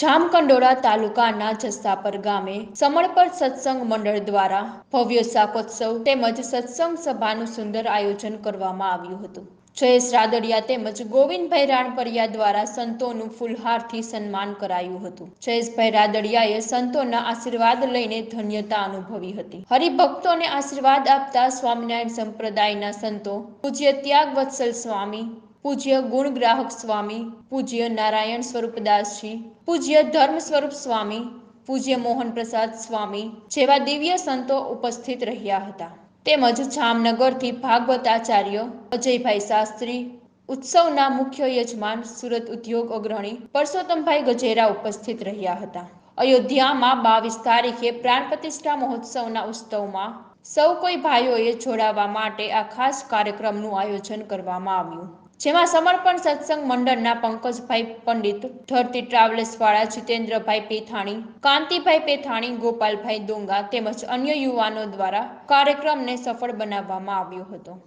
જામકંડોળા તાલુકાના જસ્તાપર ગામે સમર્પણ સત્સંગ મંડળ દ્વારા ભવ્ય શાકોત્સવ તેમજ સત્સંગ સભાનું સુંદર આયોજન કરવામાં આવ્યું હતું. જયેશ રાદડિયા તેમજ ગોવિંદભાઈ રાણપરિયા દ્વારા સંતોનું ફૂલહારથી સન્માન કરાયું હતું. જયેશભાઈ રાદડિયાએ સંતોના આશીર્વાદ લઈને ધન્યતા અનુભવી હતી. હરિભક્તોને આશીર્વાદ આપતા સ્વામિનારાયણ સંપ્રદાયના સંતો પૂજ્ય ત્યાગ વત્સલ સ્વામી પૂજ્ય ગુણગ્રાહક સ્વામી, પૂજ્ય નારાયણ સ્વરૂપદાસજી પૂજ્ય ધર્મ સ્વરૂપ સ્વામી, પૂજ્ય મોહન પ્રસાદ સ્વામી જેવા દિવ્ય સંતો ઉપસ્થિત રહ્યા હતા. તેમજ જામનગરથી ભાગવત આચાર્ય, અજયભાઈ શાસ્ત્રી, ઉત્સવના મુખ્ય યજમાન, સુરત ઉદ્યોગ અગ્રણી, પરસોત્તમભાઈ ગજેરા ઉપસ્થિત રહ્યા હતા. અયોધ્યામાં બાવીસ તારીખે પ્રાણ પ્રતિષ્ઠા મહોત્સવના ઉત્સવમાં સૌ કોઈ ભાઈઓએ જોડાવા માટે આ ખાસ કાર્યક્રમનું આયોજન કરવામાં આવ્યું. જેમાં સમર્પણ સત્સંગ મંડળના પંકજભાઈ પંડિત, ધરતી ટ્રાવેલ્સવાળા જીતેન્દ્રભાઈ પેથાણી, કાંતિભાઈ પેથાણી, ગોપાલભાઈ દોંગા તેમજ અન્ય યુવાનો દ્વારા કાર્યક્રમને સફળ બનાવવામાં આવ્યો હતો.